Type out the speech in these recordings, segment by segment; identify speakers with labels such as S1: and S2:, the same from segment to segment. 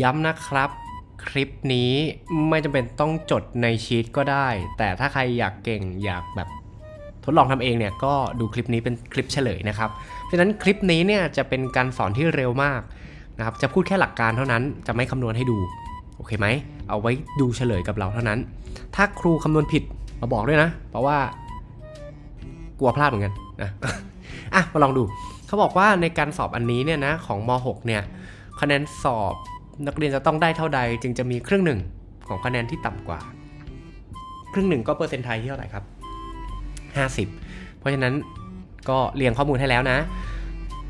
S1: ย้ำนะครับ คลิปนี้ไม่จำเป็นต้องจดในชีตก็ได้ แต่ถ้าใครอยากเก่งอยากแบบทดลองทำเองเนี่ยก็ดูคลิปนี้เป็นคลิปเฉลยนะครับเพราะฉะนั้นคลิปนี้เนี่ยจะเป็นการสอนที่เร็วมากนะครับจะพูดแค่หลักการเท่านั้นจะไม่คำนวณให้ดูโอเคไหมเอาไว้ดูเฉลยกับเราเท่านั้น ถ้าครูคำนวณผิดมาบอกด้วยนะ เพราะว่ากลัวพลาดเหมือนกันนะอะมาลองดูเขาบอกว่าในการสอบอันนี้เนี่ยนะของม .6 เนี่ยคะแนนสอบ นักเรียนจะต้องได้เท่าใดจึงจะมีครึ่งหนึ่งของคะแนนที่ต่ำกว่า ครึ่งหนึ่งก็เปอร์เซ็นต์ไทยเท่าไหร่ครับ 50 เพราะฉะนั้นก็เรียงข้อมูลให้แล้วนะ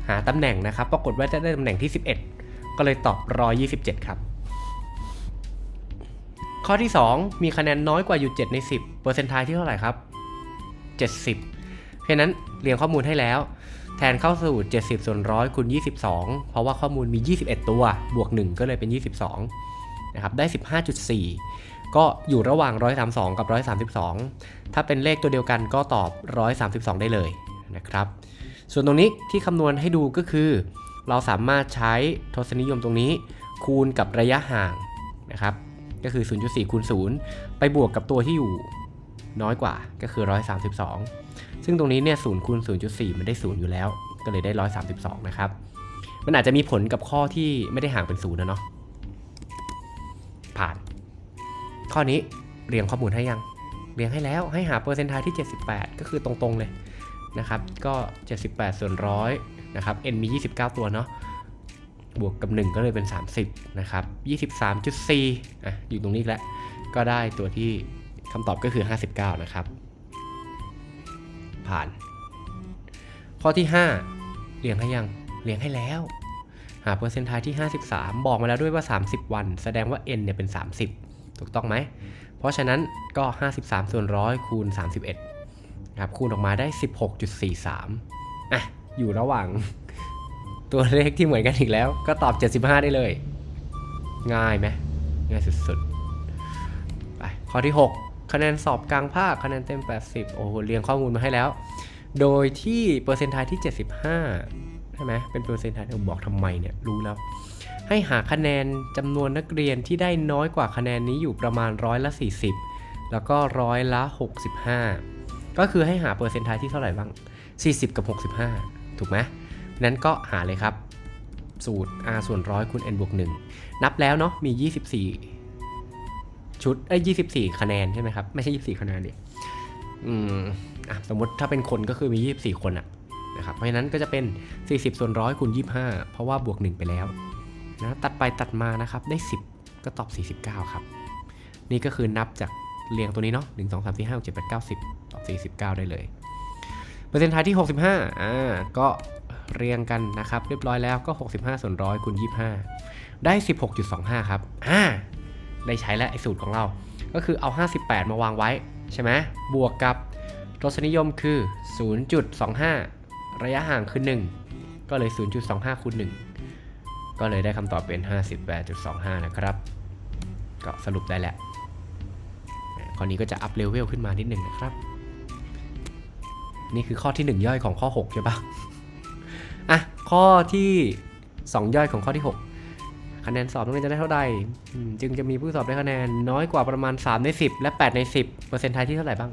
S1: หาตำแหน่งนะครับ ปรากฏว่าจะได้ตำแหน่งที่ 11 ก็เลยตอบ127 ครับ ข้อที่ 2 มีคะแนนน้อยกว่าอยู่ 7 ใน 10 เปอร์เซ็นต์ไทยที่เท่าไหร่ครับ 70 เพราะฉะนั้นเรียงข้อมูลให้แล้ว แทนเข้าสู่ 70 ส่วนร้อยคูณ22 เพราะว่าข้อมูลมี 21 ตัว บวก 1 ก็เลยเป็น 22 นะครับ ได้ 15.4 ก็อยู่ระหว่าง 132 กับ 132 ถ้าเป็นเลขตัวเดียวกันก็ตอบ 132 ได้เลยนะครับ ส่วนตรงนี้ที่คำนวณให้ดูก็คือ เราสามารถใช้ทศนิยมตรงนี้ คูณกับระยะห่างนะครับ ก็คือ 0.4 คูณ 0 ไปบวกกับตัวที่อยู่ น้อยกว่าก็คือ 132 ซึ่งตรงนี้เนี่ย0คูณ0.4 มันได้0อยู่แล้ว ก็เลยได้ 132 นะครับ มันอาจจะมีผลกับข้อที่ไม่ได้ห่างเป็น0นะเนาะผ่าน ข้อนี้เรียงข้อมูลให้ยัง เรียงให้แล้วให้หาเปอร์เซ็นต์ไทยที่ 78 ก็คือตรงๆเลยนะครับ ก็ 78 ส่วนร้อยนะครับ n มี 29 ตัวเนาะบวกกับ 1 ก็เลยเป็น 30 นะครับ 23.4อะอยู่ตรงนี้แล้ว ก็ได้ตัวที่ คำตอบก็คือ 59 นะครับ ผ่าน ข้อที่ 5 เรียงให้ยัง เรียงให้แล้ว หาเปอร์เซ็นต์ไทยที่ 53 บอกมาแล้วด้วยว่า 30 วัน แสดงว่า n เนี่ยเป็น 30 ถูกต้องไหม เพราะฉะนั้นก็ 53 ส่วนร้อยคูณ 31ครับคูณออกมาได้ 16.43อะอยู่ระหว่างตัวเลขที่เหมือนกันอีกแล้ว ก็ตอบ 75 ได้เลย ง่ายไหมง่ายสุดๆ ไป ข้อที่ 6 คะแนนสอบกลางภาคคะแนนเต็ม 80 โอ้โหเรียงข้อมูลมาให้แล้ว โดยที่เปอร์เซ็นต์ไทยที่ 75 ใช่ไหมเป็นเปอร์เซ็นต์ไทยผมบอกทำไมเนี่ยรู้แล้ว ให้หาคะแนนจำนวนนักเรียนที่ได้น้อยกว่าคะแนนนี้อยู่ประมาณร้อยละ 40 แล้วก็ร้อยละ 65 ก็คือให้หาเปอร์เซ็นต์ไทยที่เท่าไหร่บ้าง 40 กับ 65 ถูกไหมนั้นก็หาเลยครับ สูตร r ส่วนร้อยคูณ n บวก1นับแล้วเนาะมี 24 ชุดเอ้ย24คะแนนใช่ไหมครับ ไม่ใช่24คะแนนดิอืมอะสมมติถ้าเป็นคนก็คือมี24คนอะนะครับเพราะฉะนั้นก็จะเป็น 40 ส่วนร้อยคูณ25 เพราะว่าบวก 1 ไปแล้วนะตัดไปตัดมานะครับได้ 10 ก็ตอบ 49 ครับ นี่ก็คือนับจากเรียงตัวนี้เนาะ1 2 3 4 5 6 7 8 9 10 ตอบ 49 ได้เลยเปอร์เซ็นต์ไทยที่ 65อ่าก็เรียงกันนะครับ เรียบร้อยแล้วก็ 65 ส่วนร้อยคูณ25 ได้ 16.25 ครับอ่า ได้ใช้แล้วไอ้สูตรของเรา ก็คือเอา 58 มาวางไว้ใช่ไหมบวกกับทศนิยมคือ 0.25 ระยะห่างคือ 1 ก็เลย 0.25คูณ1ก็เลยได้คำตอบเป็น 58.25 นะครับ ก็สรุปได้แหละข้อนี้ก็จะอัพเลเวลขึ้นมานิดหนึ่งนะครับ นี่คือข้อที่ 1 ย่อยของข้อ 6 ใช่ปะอะ ข้อที่ 2 ย่อยของข้อที่ 6 คะแนนสอบนักเรียนจะได้เท่าใดจึงจะมีผู้สอบได้คะแนนน้อยกว่าประมาณ 3 ใน 10 และ 8 ใน 10 เปอร์เซ็นต์ไทยที่เท่าไหร่บ้าง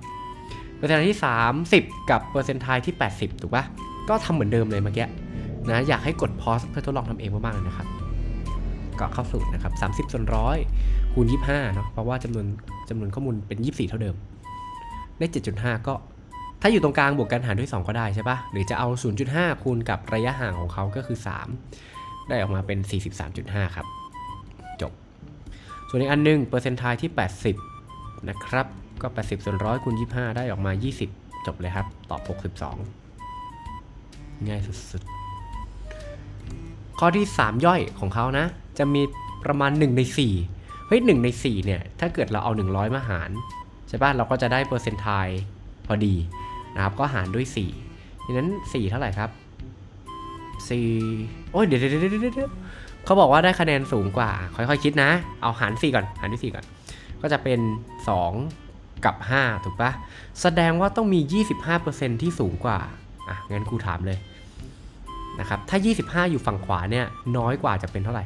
S1: เปอร์เซ็นต์ทยที่ 30 กับเปอร์เซ็นต์ไทยที่ 80 ถูกปะก็ทำเหมือนเดิมเลยเมื่อกี้นะอยากให้กดพอสเพื่อทดลองทำเองมากๆเลยนะครับก็เข้าสูตรนะครับ 30 ส่วนร้อยคูณ 25เนาะเพราะว่าจำนวนจำนวนข้อมูลเป็น 24 เท่าเดิม ได้ 7.5 ก็ถ้าอยู่ตรงกลางบวกกันหารด้วย 2 ก็ได้ใช่ปะหรือจะเอา 0.5 คูณกับระยะห่างของเขาก็คือ 3 ได้ออกมาเป็น 43.5 ครับ จบ ส่วนอีกอันหนึงเปอร์เซ็นต์ไทยที่ 80 นะครับ ก็ 80ส่วนร้อยคูณ25 ได้ออกมา 20 จบเลยครับ ตอบ 62 ง่ายสุดๆ ข้อที่ 3 ย่อยของเขานะ จะมีประมาณ 1 ใน 4 เฮ้ย 1 ใน 4 เนี่ย ถ้าเกิดเราเอา 100 มาหาร ใช่ป่ะ เราก็จะได้เปอร์เซ็นต์ไทยพอดีนะครับ ก็หารด้วย4ดังนั้น 4 เท่าไหร่ครับ 4 โอ้ยเดี๋ยวเดี๋ยวเดี๋ยวเขาบอกว่าได้คะแนนสูงกว่า ค่อยๆคิดนะ เอาหาร 4 ก่อน หารด้วย4ก่อน ก็จะเป็น 2 กับ 5 ถูกปะแสดงว่าต้องมี 25%ที่สูงกว่า อะ งั้นครูถามเลยนะครับ ถ้า 25 อยู่ฝั่งขวาเนี่ย น้อยกว่าจะเป็นเท่าไหร่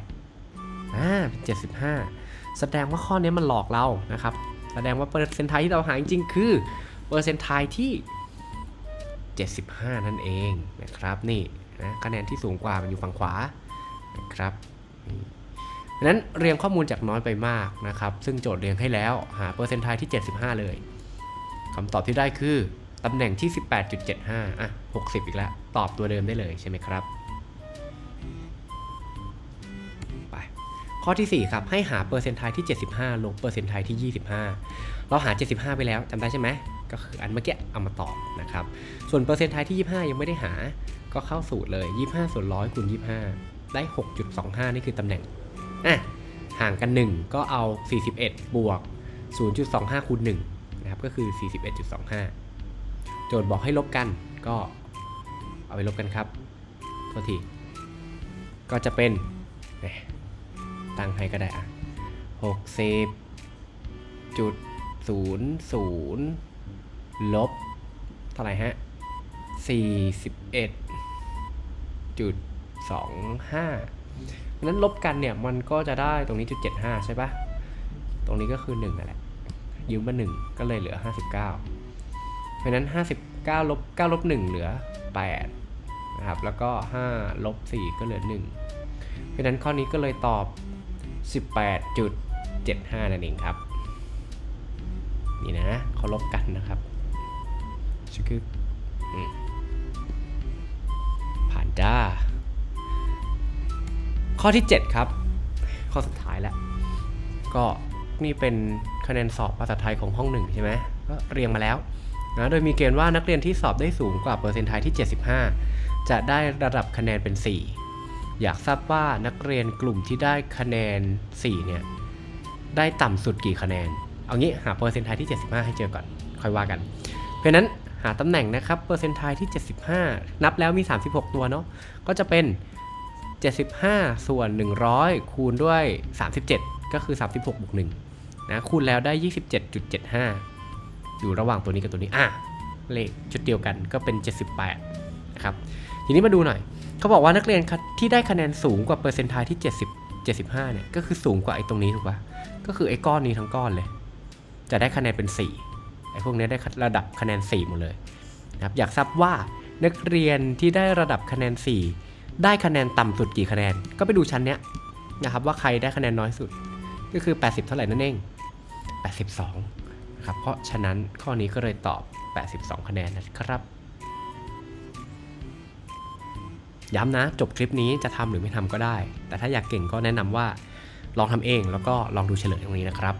S1: อ่า เป็น 75 แสดงว่าข้อนี้มันหลอกเรานะครับ แสดงว่าเปอร์เซ็นต์ไทที่เราหาจริงๆคือเปอร์เซ็นต์ไทที่75 นั่นเองนะครับนี่ นะคะแนนที่สูงกว่ามันอยู่ฝั่งขวานะครับนั้นเรียงข้อมูลจากน้อยไปมากนะครับ ซึ่งโจทย์เรียงให้แล้วหาเปอร์เซ็นต์ไทที่ 75 เลยคำตอบที่ได้คือตำแหน่งที่ 18.75 อะ 60 อีกแล้ว ตอบตัวเดิมได้เลยใช่ไหมครับ ไปข้อที่ 4 ครับ ให้หาเปอร์เซ็นต์ไทที่ 75 ลบเปอร์เซ็นต์ไทที่ 25 เราหา 75 ไปแล้วจำได้ใช่ไหม ก็คืออันเมื่อกี้เอามาตอบนะครับ ส่วนเปอร์เซ็นต์ไทที่ 25 ยังไม่ได้หา ก็เข้าสูตรเลย 25ส่วน100คูณ25 ได้ 6.25 นี่คือตำแหน่งอะห่างกัน 1 ก็เอา 41 บวก 0.25คูณ1นะครับก็คือ 41.25 โจทย์บอกให้ลบกันก็เอาไปลบกันครับโทษทีก็จะเป็นตั้งให้ก็ได้อะ60จุดศูนย์ศูนย์ลบเท่าไหร่ฮะ41 จุด25นั้นลบกันเนี่ยมันก็จะได้ตรงนี้จุด75 ใช่ปะตรงนี้ก็คือ 1นั่นแหละยืมมา1ก็เลยเหลือ 59 เพราะฉะนั้น 59ลบ9ลบ1เหลือ 8 นะครับ แล้วก็ 5 ลบ 4 ก็เหลือ 1 เพราะนั้นข้อนี้ก็เลยตอบ 18.75 นั่นเองครับ นี่นะเขาลบกันนะครับชึกอืมผ่าน จ้า ข้อที่ 7 ครับ ข้อสุดท้ายแล้ว ก็นี่เป็นคะแนนสอบภาษาไทยของห้องหนึ่งใช่ไหมก็เรียงมาแล้วนะโดยมีเกณฑ์ว่านักเรียนที่สอบได้สูงกว่าเปอร์เซ็นต์ไทยที่ 75 จะได้ระดับคะแนนเป็น 4 อยากทราบว่านักเรียนกลุ่มที่ได้คะแนน 4 เนี่ย ได้ต่ำสุดกี่คะแนน เอางี้หาเปอร์เซ็นต์ไทยที่ 75 ให้เจอก่อน ค่อยว่ากัน เพราะนั้นาตำแหน่งนะครับเปอร์เซนต์ไทยที่ 75 นับแล้วมี 36 ตัวเนาะก็จะเป็น 75 ส่วน 100 คูณด้วย 37 ก็คือ 36บวก1นะคูณแล้วได้ 27.75 อยู่ระหว่างตัวนี้กับตัวนี้อะเลขชุดเดียวกันก็เป็น 78 นะครับ ทีนี้มาดูหน่อย เขาบอกว่านักเรียนที่ได้คะแนนสูงกว่าเปอร์เซนต์ไทยที่ 70 75 เนี่ย ก็คือสูงกว่าไอ้ตรงนี้ถูกปะก็คือไอ้ก้อนนี้ทั้งก้อนเลย จะได้คะแนนเป็น 4 ไอ้พวกนี้ได้ระดับคะแนน 4 หมดเลยนะครับอยากทราบว่านักเรียนที่ได้ระดับคะแนน 4 ได้คะแนนต่ำสุดกี่คะแนน ก็ไปดูชั้นเนี้ยนะครับว่าใครได้คะแนนน้อยสุดก็คือ 80 เท่าไหร่นั่นเอง 82นะครับเพราะฉะนั้นข้อนี้ก็เลยตอบ 82 คะแนนนะครับ ย้ำนะจบคลิปนี้จะทำหรือไม่ทำก็ได้ แต่ถ้าอยากเก่งก็แนะนำว่าลองทำเองแล้วก็ลองดูเฉลยตรงนี้นะครับ